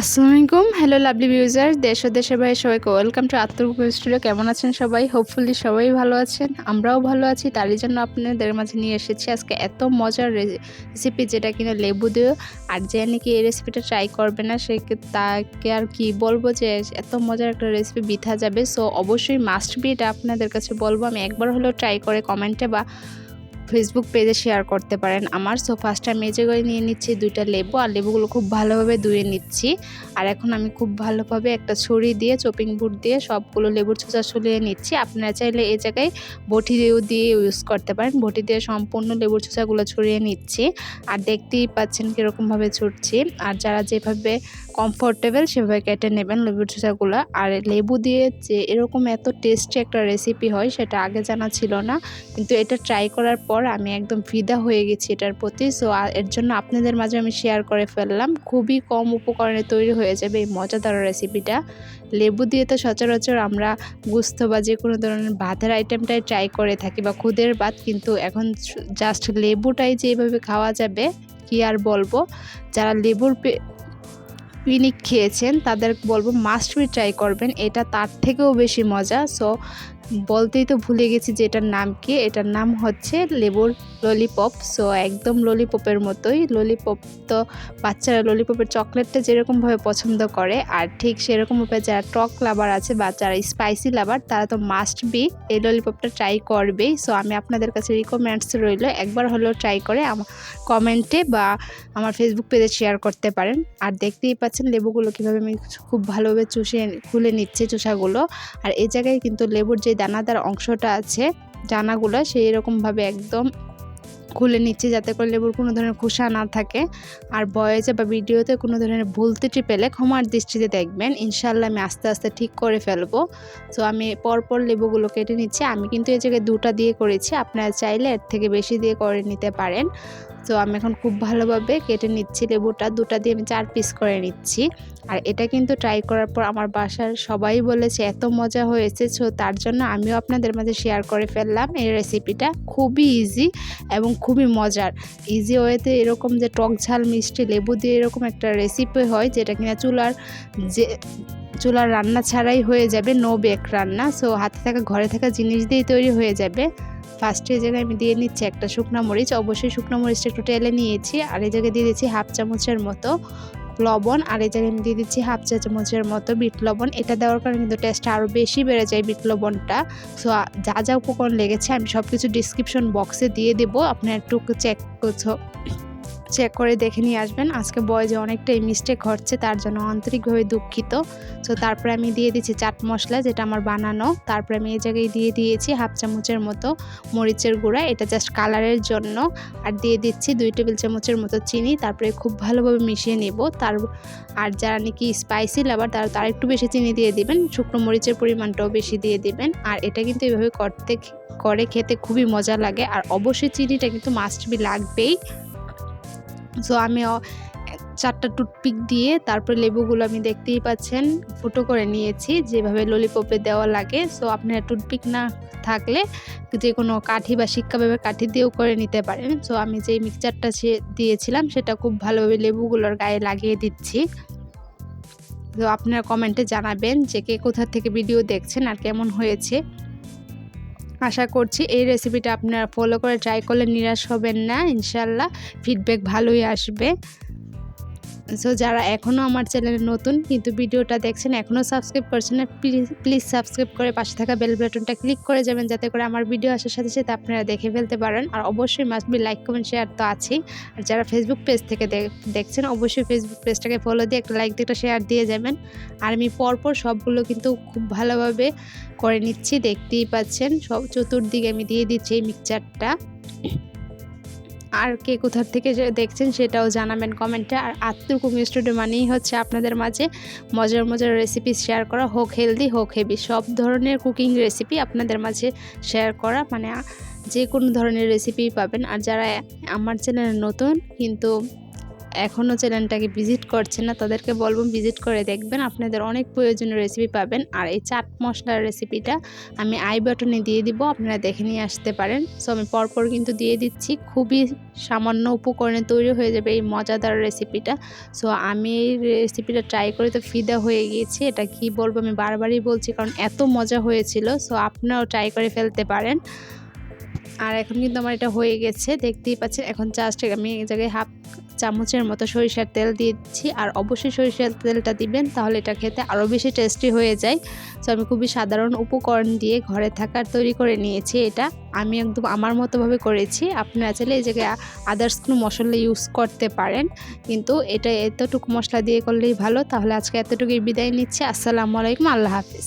আসসালামু আলাইকুম hello lovely ভিউজার দেশ ও দেশের বাইরে সবাইকে ওয়েলকাম টু আত্মরূপ স্টুডিও কেমন আছেন সবাই? হোপফুলি সবাই ভালো আছেন, আমরাও ভালো আছি। তারই জন্য আপনাদের মাঝে নিয়ে এসেছি আজকে এত মজার রেসিপি যেটা কিনা লেবু দিয়ে। আর যে নাকি এই রেসিপিটা ট্রাই করবে না, সে তাকে আর কি বলব যে এত মজার একটা রেসিপি বিথা যাবে। সো অবশ্যই মাস্ট বি এটা আপনাদের কাছে বলব। আমি একবার হলেও ট্রাই করে কমেন্টে বা ফেসবুক পেজে শেয়ার করতে পারেন আমার। সো ফার্স্ট আমি এই করে নিয়ে নিচ্ছি দুইটা লেবু, আর লেবুগুলো খুব ভালোভাবে ধুয়ে নিচ্ছি। আর এখন আমি খুব ভালোভাবে একটা ছড়ি দিয়ে চপিং বুট দিয়ে সবগুলো লেবুর চোচা ছড়িয়ে নিচ্ছি। আপনারা চাইলে এই জায়গায় বটি দিয়েও দিয়ে ইউজ করতে পারেন। বটি দিয়ে সম্পূর্ণ লেবুর চোচাগুলো ছড়িয়ে নিচ্ছি। আর দেখতেই পাচ্ছেন কীরকমভাবে ছুটছি। আর যারা যেভাবে কমফোর্টেবল সেভাবে কেটে নেবেন লেবুর চোচাগুলো আর লেবু দিয়ে যে এরকম এত টেস্টি একটা রেসিপি হয়, সেটা আগে জানা ছিল না। কিন্তু এটা ট্রাই করার পর আমি একদম ফিদা হয়ে গেছি এটার প্রতি। সো এর জন্য আপনাদের মাঝে আমি শেয়ার করে ফেললাম। খুবই কম উপকরণে তৈরি হয়ে যাবে এই মজাদার রেসিপিটা লেবু দিয়ে তো সচরাচর আমরা গুস্ত বা যে কোনো ধরনের ভাতের আইটেমটাই ট্রাই করে থাকি বা খুদের ভাত। কিন্তু এখন জাস্ট লেবুটাই যেভাবে খাওয়া যাবে, কি আর বলব? যারা লেবুর পিনিক খেয়েছেন তাদের বলব মাস্ট বি ট্রাই করবেন এটা তার থেকেও বেশি মজা। সো বলতেই তো ভুলে গেছি যে এটার নাম কি। এটার নাম হচ্ছে লেবুর ললিপপ সো একদম ললিপপের মতোই। ললিপপ তো বাচ্চারা ললিপপের চকলেটটা যেরকমভাবে পছন্দ করে, আর ঠিক সেরকমভাবে যারা টক লাভার আছে বা যারা স্পাইসি লাভার, তারা তো মাস্ট বি এই ললিপপটা ট্রাই করবেই। সো আমি আপনাদের কাছে রিকমেন্ডস রইল। একবার হলেও ট্রাই করে আমার কমেন্টে বা আমার ফেসবুক পেজে শেয়ার করতে পারেন। আর দেখতেই পাচ্ছেন লেবুগুলো কীভাবে আমি খুব ভালোভাবে চুষে, খুলে নিচ্ছি চুষাগুলো। আর এই জায়গায় কিন্তু লেবুর যে দানাদার অংশটা আছে জানাগুলো সেই রকমভাবে একদম খুলে নিচ্ছি যাতে করে লেবুর কোনো ধরনের খোসা না থাকে। আর বয়েজে বা ভিডিওতে কোনো ধরনের ভুল ত্রুটি পেলে ক্ষমার দৃষ্টিতে দেখবেন। ইনশাল্লাহ আমি আস্তে আস্তে ঠিক করে ফেলব। তো আমি পরপর লেবুগুলো কেটে নিচ্ছি। আমি কিন্তু এই জায়গায় দুটা দিয়ে করেছি। আপনারা চাইলে এর থেকে বেশি দিয়ে করে নিতে পারেন। তো আমি এখন খুব ভালোভাবে কেটে নিচ্ছি লেবুটা। দুটা দিয়ে আমি চার পিস করে নিচ্ছি। আর এটা কিন্তু ট্রাই করার পর আমার বাসার সবাই বলেছে, এত মজা হয়েছে। সো তার জন্য আমিও আপনাদের মাঝে শেয়ার করে ফেললাম এই রেসিপিটা খুবই ইজি এবং খুবই মজার। ইজি ওয়েতে এরকম যে টক ঝাল, মিষ্টি, লেবু দিয়ে এরকম একটা রেসিপি হয় যেটা কিনা চুলার যে, চুলার রান্না ছাড়াই হয়ে যাবে নো বেক রান্না। সো হাতে থাকা, ঘরে থাকা জিনিস দিয়েই তৈরি হয়ে যাবে। ফার্স্টে এই জায়গায় আমি দিয়ে নিচ্ছি একটা শুকনো মরিচ। অবশ্যই শুকনো মরিচটা একটু টেলে নিয়েছি। আর এই জায়গায় দিয়ে দিচ্ছি হাফ চামচের মতো লবণ আর এই জায়গায় আমি দিয়ে দিচ্ছি হাফ চা চামচের মতো বিট লবণ। এটা দেওয়ার কারণে কিন্তু টেস্টটা আরও বেশি বেড়ে যায় বিট লবণটা। সো যা যা উপকরণ লেগেছে আমি সব কিছু ডিসক্রিপশন বক্সে দিয়ে দেবো। আপনার একটু চেক করছ। চেক করে দেখে নিয়ে আসবেন। আজকে বয়েজে অনেকটাই মিস্টেক হচ্ছে তার জন্য আন্তরিকভাবে দুঃখিত। তো তারপরে আমি দিয়ে দিচ্ছি চাট মশলা, যেটা আমার বানানো। তারপরে আমি এই জায়গায় দিয়ে দিয়েছি হাফ চামচের মতো মরিচের গুঁড়া। এটা জাস্ট কালারের জন্য। আর দিয়ে দিচ্ছি দুই টেবিল চামচের মতো চিনি। তারপরে খুব ভালোভাবে মিশিয়ে নেব। তার, আর যারা নাকি স্পাইসি লাভার তারা তার একটু বেশি চিনি দিয়ে দিবেন। শুকনো মরিচের পরিমাণটাও বেশি দিয়ে দিবেন। আর এটা কিন্তু এইভাবে করতে, করে খেতে খুবই মজা লাগে। আর অবশ্যই চিনিটা কিন্তু মাস্ট বি লাগবেই। সো আমি চারটা টুথপিক দিয়ে তারপরে লেবুগুলো আমি দেখতেই পাচ্ছেন, ফুটো করে নিয়েছি, যেভাবে ললিপপে দেওয়া লাগে। সো আপনার টুথপিক না থাকলে যে কোনো কাঠি বা শিক্ষাভাবে কাঠি দিয়েও করে নিতে পারেন। সো আমি যেই মিক্সচারটা সে দিয়েছিলাম, সেটা খুব ভালোভাবে লেবুগুলোর গায়ে লাগিয়ে দিচ্ছি। তো আপনারা কমেন্টে জানাবেন যে কে কোথা থেকে ভিডিও দেখছেন আর কেমন হয়েছে। আশা করছি এই রেসিপিটা আপনারা ফলো করে ট্রাই করলে নিরাশ হবেন না, ইনশাল্লাহ ফিডব্যাক ভালোই আসবে। সো যারা এখনও আমার চ্যানেলে নতুন, কিন্তু ভিডিওটা দেখছেন এখনও সাবস্ক্রাইব করছেন না প্লিজ সাবস্ক্রাইব করে পাশে থাকা বেল বাটনটা ক্লিক করে যাবেন, যাতে করে আমার ভিডিও আসার সাথে সাথে আপনারা দেখে ফেলতে পারেন। আর অবশ্যই must be like comment share তো আছেই। আর যারা ফেসবুক পেজ থেকে দেখছেন, অবশ্যই ফেসবুক পেজটাকে ফলো দিয়ে একটা লাইক দিয়ে একটা শেয়ার দিয়ে যাবেন। আর আমি পরপর সবগুলো কিন্তু খুব ভালোভাবে করে নিচ্ছি, দেখতেই পাচ্ছেন। সব চতুর্দিকে আমি দিয়ে দিচ্ছি এই মিক্সচারটা আর কে কোথার থেকে দেখছেন সেটাও জানাবেন কমেন্টে। আর আত্মুর কুকিং স্টুডিও মানেই হচ্ছে আপনাদের মাঝে মজার মজার রেসিপি শেয়ার করা, হোক হেলদি হোক হেভি সব ধরনের কুকিং রেসিপি আপনাদের মাঝে শেয়ার করা মানে যে কোনো ধরনের রেসিপি পাবেন। আর যারা আমার চ্যানেলে নতুন, কিন্তু এখনও চ্যানেলটাকে ভিজিট করছে না, তাদেরকে বলব ভিজিট করে দেখবেন, আপনাদের অনেক প্রয়োজনীয় রেসিপি পাবেন। আর এই চাট মশলার রেসিপিটা আমি আই বাটনে দিয়ে দিব, আপনারা দেখে নিয়ে আসতে পারেন। সো আমি পরপর কিন্তু দিয়ে দিচ্ছি, খুবই সামান্য উপকরণে তৈরি হয়ে যাবে এই মজাদার রেসিপিটা সো আমি এই রেসিপিটা ট্রাই করে তো ফিদা হয়ে গিয়েছি, এটা কি বলব আমি বারবারই বলছি, কারণ এত মজা হয়েছিল। সো আপনারাও ট্রাই করে ফেলতে পারেন। আর এখন কিন্তু আমার এটা হয়ে গেছে, দেখতেই পাচ্ছেন। এখন জাস্ট আমি এই জায়গায় হাফ চামচের মতো সরিষার তেল দিচ্ছি, আর অবশ্যই সরিষার তেলটা দিবেন, তাহলে এটা খেতে আরও বেশি টেস্টি হয়ে যায়। তো আমি খুবই সাধারণ উপকরণ দিয়ে ঘরে থাকার তৈরি করে নিয়েছি এটা। আমি একদম আমার মতোভাবে করেছি। আপনারা চাইলে এই জায়গায় আদার্স কোনো মশলা ইউজ করতে পারেন। কিন্তু এটা এতটুকু মশলা দিয়ে করলেই ভালো। তাহলে আজকে এতটুকুই বিদায় নিচ্ছি। আসসালামু আলাইকুম। আল্লাহ হাফিজ।